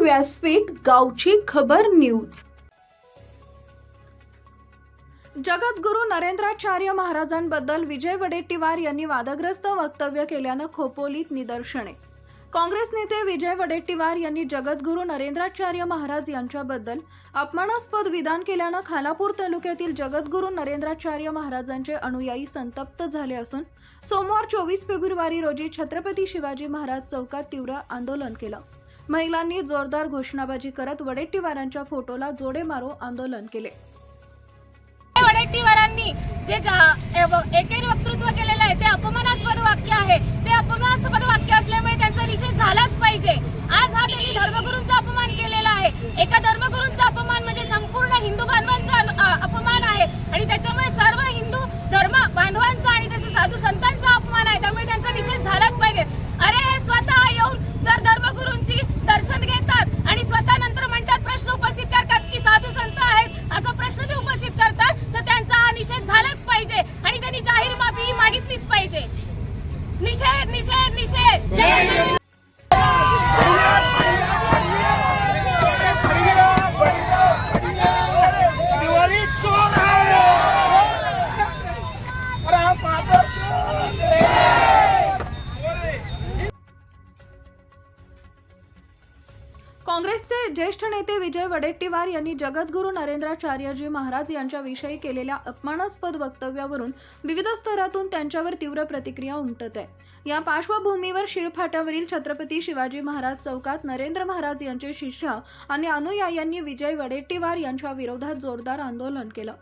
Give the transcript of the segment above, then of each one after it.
व्यासपीठ गावची खबर न्यूज. जगद्गुरू नरेंद्राचार्य महाराजांबद्दल विजय वडेट्टीवार यांनी वादग्रस्त वक्तव्य केल्यानं खोपोलीत निदर्शने. काँग्रेस नेते विजय वडेट्टीवार यांनी जगद्गुरू नरेंद्राचार्य महाराज यांच्याबद्दल अपमानास्पद विधान केल्यानं खालापूर तालुक्यातील जगद्गुरू नरेंद्राचार्य महाराजांचे अनुयायी संतप्त झाले असून सोमवार चोवीस फेब्रुवारी रोजी छत्रपती शिवाजी महाराज चौकात तीव्र आंदोलन केलं. महिलांनी जोरदार घोषणाबाजी करत वडेट्टीवारांच्या फोटोला जोडे मारो आंदोलन केले. वडेट्टीवारांनी जे एकेरी वक्तृत्व केलेलं आहे ते अपमानास्पद वाक्य आहे. ते अपमानास्पद वाक्य असल्यामुळे त्यांचा निषेध झालाच पाहिजे. आज हा त्यांनी धर्मगुरूंचा अपमान केलेला आहे. एका धर्मगुरूंचा अपमान म्हणजे संपूर्ण हिंदू बांधवांचा अपमान आहे. आणि त्याच्यामुळे सर्व हिंदू धर्म बांधवांचा आणि त्याचा साधू संतांचा अपमान आहे. त्यामुळे त्यांचा निषेध झालाच पाहिजे अरे हे स्वतः येऊन जर धर्मगुरूंची दर्शन घेतात आणि स्वतः नंतर म्हणतात प्रश्न उपस्थित करतात की साधू संत आहेत असा प्रश्न ते उपस्थित करतात तर त्यांचा हा निषेध झालाच पाहिजे आणि त्यांनी जाहीर माफी ही मागितलीच पाहिजे निषेध निषेध निषेध काँग्रेसचे ज्येष्ठ नेते विजय वडेट्टीवार यांनी जगद्गुरू नरेंद्राचार्यजी महाराज यांच्याविषयी केलेल्या अपमानास्पद वक्तव्यावरून विविध स्तरातून त्यांच्यावर तीव्र प्रतिक्रिया उमटत. आहे या पार्श्वभूमीवर शिरफाट्यावरील छत्रपती शिवाजी महाराज चौकात नरेंद्र महाराज यांचे शिष्य आणि अनुयायांनी विजय वडेट्टीवार यांच्या विरोधात जोरदार आंदोलन केलं.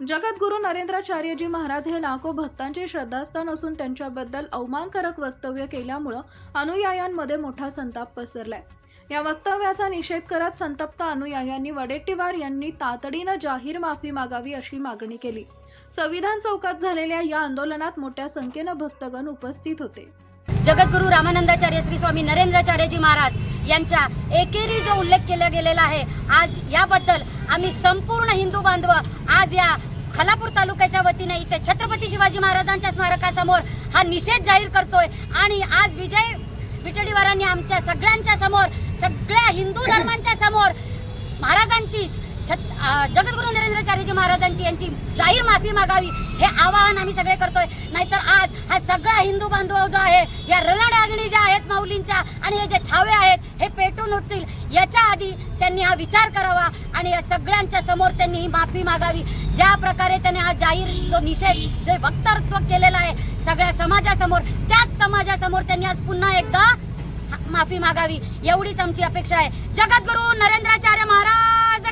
जगद्गुरू नरेंद्राचार्यजी महाराज हे लाखो भक्तांचे श्रद्धास्थान असून त्यांच्याबद्दल अवमानकारक वक्तव्य केल्यामुळं अनुयायांमध्ये मोठा संताप पसरलाय. या वक्तव्याचा निषेध करत संतप्त अनुयायांनी वडेट्टीवार यांनी तातडीनं जाहीर माफी मागावी अशी मागणी केली. संविधान चौकात झालेल्या या आंदोलनात मोठ्या संख्येनं भक्तगण उपस्थित होते. जगद्गुरू रामानंदाचार्य श्री स्वामी नरेंद्राचार्यजी महाराज यांच्या एकेरी जो उल्लेख केला गेलेला आहे आज याबद्दल आम्ही संपूर्ण हिंदू बांधव आज या खलापूर तालुक्याच्या वतीने इथे छत्रपती शिवाजी महाराजांच्या स्मारकासमोर हा निषेध जाहीर करतोय आणि आज विजय विटडीवारांनी आमच्या सगळ्यांच्या समोर सगळ्या हिंदू धर्मांच्या समोर महाराजांची जगद्गुरु नरेंद्राचार्यजी महाराजांची यांची जाहीर माफी मागावी हे आवाहन आम्ही सगळे करतोय. नाहीतर आज हा सगळा हिंदू बांधव जो आहे या रणडागणी ज्या आहेत माऊलींच्या आणि हे जे छावे आहेत हे पेटून उठतील. याच्या आधी त्यांनी हा विचार करावा आणि या सगळ्यांच्या समोर त्यांनी ही माफी मागावी. ज्या प्रकारे त्यांनी हा जाहीर जो निषेध जे वक्तृत्व केलेला आहे सगळ्या समाजासमोर त्याच समाजासमोर त्यांनी आज पुन्हा एकदा माफी मागावी. एवढीच आमची अपेक्षा आहे. जगद्गुरु नरेंद्राचार्य महाराज